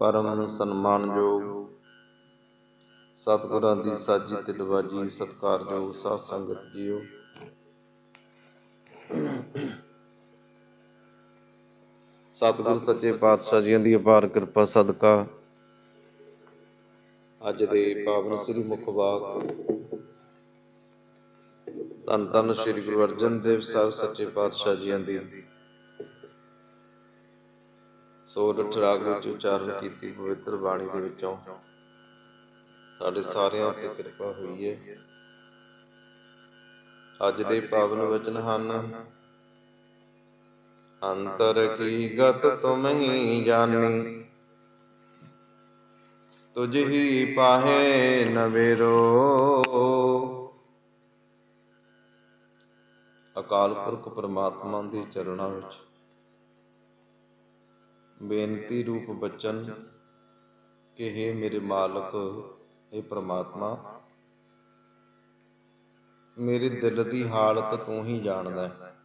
ਪਰਮ ਸਨਮਾਨਯੋਗ ਸਤਿਗੁਰਾਂ ਦੀ ਸਾਜੀ ਤਿਲਵਾਜੀ ਸਤਿਕਾਰਯੋਗ ਸਾਧ ਸੰਗਤ ਜੀਓ। ਸਤਿਗੁਰ ਸੱਚੇ ਪਾਤਸ਼ਾਹ ਜੀ ਦੀ ਅਪਾਰ ਕਿਰਪਾ, ਸਦਕਾ। ਅੱਜ ਦੇ ਪਾਵਨ ਸ੍ਰੀ ਮੁਖਵਾਕ ਧੰਨ ਧੰਨ ਸ੍ਰੀ ਗੁਰੂ ਅਰਜਨ ਦੇਵ ਸਾਹਿਬ ਸੱਚੇ ਪਾਤਸ਼ਾਹ ਜੀ ਦੀ ਸੋਰਠ ਰਾਗ ਵਿੱਚ ਉਚਾਰਨ ਕੀਤੀ ਪਵਿੱਤਰ ਬਾਣੀ ਦੇ ਵਿੱਚੋਂ। ਸਾਡੇ ਸਾਰਿਆਂ ਉੱਤੇ ਕਿਰਪਾ ਹੋਈ ਹੈ ਅੱਜ ਦੇ ਪਾਵਨ ਵਚਨ ਹਨ, ਅੰਤਰ ਕੀ ਗਤ ਤੁਮ ਹੀ ਜਾਣੀ? ਤੁਝ ਹੀ ਪਾਹੇ ਨਵੇਰੋ ਅਕਾਲ ਪੁਰਖ ਪ੍ਰਮਾਤਮਾ ਦੇ ਚਰਨਾਂ ਵਿੱਚ ਬੇਨਤੀ ਰੂਪ ਬਚਨ ਕਿ हे ਮੇਰੇ ਮਾਲਕ हे ਪ੍ਰਮਾਤਮਾ, ਮੇਰੇ ਦਿਲ ਦੀ ਹਾਲਤ ਤੂੰ ਹੀ ਜਾਣਦਾ ਹੈ।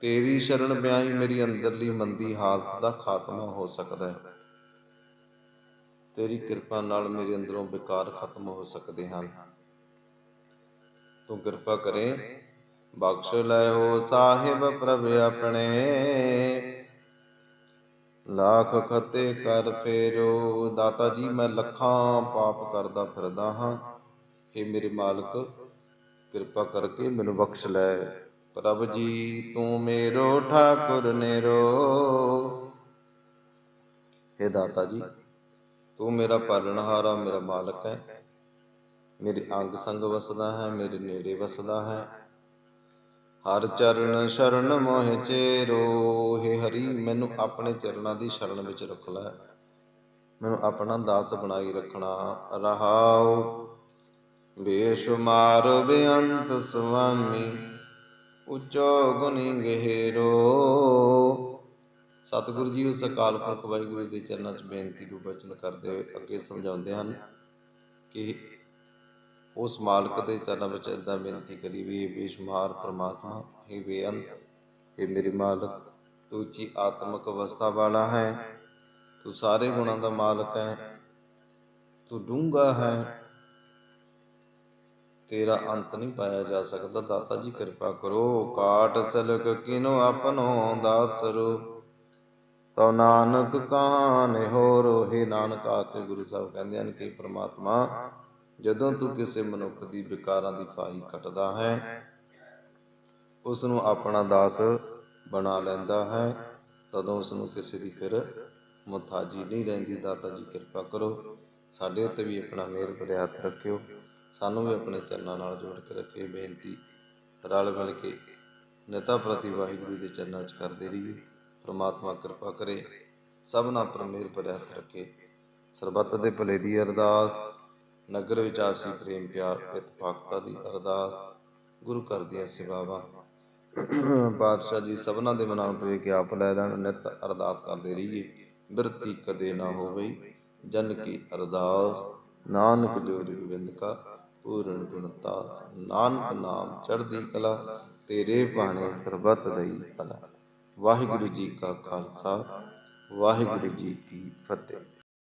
ਤੇਰੀ ਸ਼ਰਨ ਬਿਆਹੀ ਮੇਰੀ ਅੰਦਰਲੀ ਮੰਦੀ ਹਾਲਤ ਦਾ ਖਾਤਮਾ ਹੋ ਸਕਦਾ ਹੈ। ਤੇਰੀ ਕਿਰਪਾ ਨਾਲ ਮੇਰੇ ਅੰਦਰੋਂ ਵਿਕਾਰ ਖਤਮ ਹੋ ਸਕਦੇ ਹਨ। ਤੂੰ ਕਿਰਪਾ ਕਰੇ ਬਖਸ਼ ਲੈ ਸਾਹਿਬ ਪ੍ਰਭ ਆਪਣੇ। ਲੱਖ ਖਤੇ ਕਰ ਫੇਰੋ। ਦਾਤਾ ਜੀ, ਮੈਂ ਲੱਖਾਂ ਪਾਪ ਕਰਦਾ ਫਿਰਦਾ ਹਾਂ। हे ਮੇਰੇ ਮਾਲਕ, ਕਿਰਪਾ ਕਰਕੇ ਮੈਨੂੰ ਬਖਸ਼ ਲੈ। ਪ੍ਰਭ ਜੀ, ਤੂੰ ਮੇਰੋ ਠਾਕੁਰ ਨੇਰੋ। हे ਦਾਤਾ ਜੀ, ਤੂੰ ਮੇਰਾ ਪਾਲਣਹਾਰਾ ਮੇਰਾ ਮਾਲਕ ਹੈ। ਮੇਰੇ ਅੰਗ ਸੰਗ ਵਸਦਾ ਹੈ, ਮੇਰੇ ਨੇੜੇ ਵਸਦਾ ਹੈ। ਹਰ ਚਰਨ ਸ਼ਰਨ ਮੋਹਿ ਚੇਰੋ हे ਹਰੀ, ਮੈਨੂੰ ਆਪਣੇ ਚਰਨਾਂ ਦੀ ਸ਼ਰਨ ਵਿੱਚ ਰੱਖ ਲੈ। ਮੈਨੂੰ ਆਪਣਾ ਦਾਸ ਬਣਾਈ ਰੱਖਣਾ ਰਹਾਉ। ਬੇਸ਼ੁਮਾਰ ਬੇਅੰਤ ਸੁਆਮੀ, ਉਚੋ ਗੁਣੀ ਗਹਿਰੋ। ਸਤਿਗੁਰੂ ਜੀ, ਉਸ ਅਕਾਲ ਪੁਰਖ ਵਾਹਿਗੁਰੂ ਦੇ ਚਰਨਾਂ 'ਚ ਬੇਨਤੀ ਨੂੰ ਬਚਨ ਕਰਦੇ ਹੋਏ ਅੱਗੇ ਸਮਝਾਉਂਦੇ ਹਨ ਕਿ ਉਸ ਮਾਲਕ ਦੇ ਚਰਨਾਂ ਵਿੱਚ ਇਦਾਂ ਬੇਨਤੀ ਕਰੀ ਵੀ ਇਹ ਬੇਸ਼ੁਮਾਰ ਪ੍ਰਮਾਤਮਾ ਹੀ ਬੇਅੰਤ, ਇਹ ਮੇਰੇ ਮਾਲਕ, ਤੂੰ ਜੀ ਆਤਮਿਕ ਅਵਸਥਾ ਵਾਲਾ ਹੈ, ਤੂੰ ਸਾਰੇ ਗੁਣਾਂ ਦਾ ਮਾਲਕ ਹੈ, ਤੂੰ ਡੂੰਘਾ ਹੈ, ਤੇਰਾ ਅੰਤ ਨਹੀਂ ਪਾਇਆ ਜਾ ਸਕਦਾ। ਦਾਤਾ ਜੀ, ਕਿਰਪਾ ਕਰੋ, ਕਾਟ ਸਲਕ ਕਿਨੋ ਆਪਨੋ ਦਾਸਰੋ ਤਉ ਨਾਨਕ ਕਾਨ ਹੋਰ, ਹੈ ਨਾਨਕ ਆਕੇ ਗੁਰੂ ਸਾਹਿਬ ਕਹਿੰਦੇ ਹਨ ਕਿ ਪ੍ਰਮਾਤਮਾ ਜਦੋਂ ਤੂੰ ਕਿਸੇ ਮਨੁੱਖ ਦੀ ਵਿਕਾਰਾਂ ਦੀ ਪਾਈ ਕੱਟਦਾ ਹੈ ਉਸ ਨੂੰ ਆਪਣਾ ਦਾਸ ਬਣਾ ਲੈਂਦਾ ਹੈ, ਤਦੋਂ ਉਸ ਨੂੰ ਕਿਸੇ ਦੀ ਫਿਰ ਮੁਤਾਜੀ ਨਹੀਂ ਰਹਿੰਦੀ। ਦਾਤਾ ਜੀ, ਕਿਰਪਾ ਕਰੋ, ਸਾਡੇ ਉੱਤੇ ਵੀ ਆਪਣਾ ਮਿਹਰ ਭਰਿਆ ਹੱਥ ਰੱਖਿਓ। ਸਾਨੂੰ ਵੀ ਆਪਣੇ ਚਰਨਾਂ ਨਾਲ ਜੋੜ ਕੇ ਰੱਖੇ। ਬੇਨਤੀ, ਰਲ ਮਿਲ ਕੇ ਨਿਤਾ ਪ੍ਰਤੀ ਵਾਹਿਗੁਰੂ ਦੇ ਚਰਨਾਂ 'ਚ ਕਰਦੇ ਰਹੀਏ। ਪ੍ਰਮਾਤਮਾ ਕਿਰਪਾ ਕਰੇ ਸਭਨਾ ਪਰ ਮਿਹਰ ਭਰਿਆ ਹੱਥ ਰੱਖੇ। ਸਰਬੱਤ ਦੇ ਭਲੇ ਦੀ ਅਰਦਾਸ। ਨਗਰ ਵਿੱਚ ਆਸੀ ਪ੍ਰੇਮ, ਪਿਆਰ ਇਤਫਾਕਤਾ ਦੀ ਅਰਦਾਸ ਗੁਰੂ ਘਰ ਦੀਆਂ ਸੇਵਾਵਾਂ। ਬਾਦਸ਼ਾਹ ਜੀ ਸਭਨਾ ਦੇ ਮਨਾਂ ਨੂੰ ਕਿ ਆਪ ਲੈ ਲੈਣ ਨਿਤ ਅਰਦਾਸ ਕਰਦੇ ਰਹੀਏ। ਬਿਰਤੀ ਕਦੇ ਨਾ ਹੋਵੇ, ਜਨ ਕੀ ਅਰਦਾਸ। ਨਾਨਕ ਜੋੜ ਗੋਬਿੰਦ ਕਾ ਪੂਰਨ ਗੁਣਤਾਸ ਨਾਨਕ ਨਾਮ ਚੜ੍ਹਦੀ ਕਲਾ, ਤੇਰੇ ਬਾਣੇ ਸਰਬਤ ਦਈ ਭਲਾ ਵਾਹਿਗੁਰੂ ਜੀ ਕਾ ਖਾਲਸਾ, ਵਾਹਿਗੁਰੂ ਜੀ ਕੀ ਫਤਿਹ।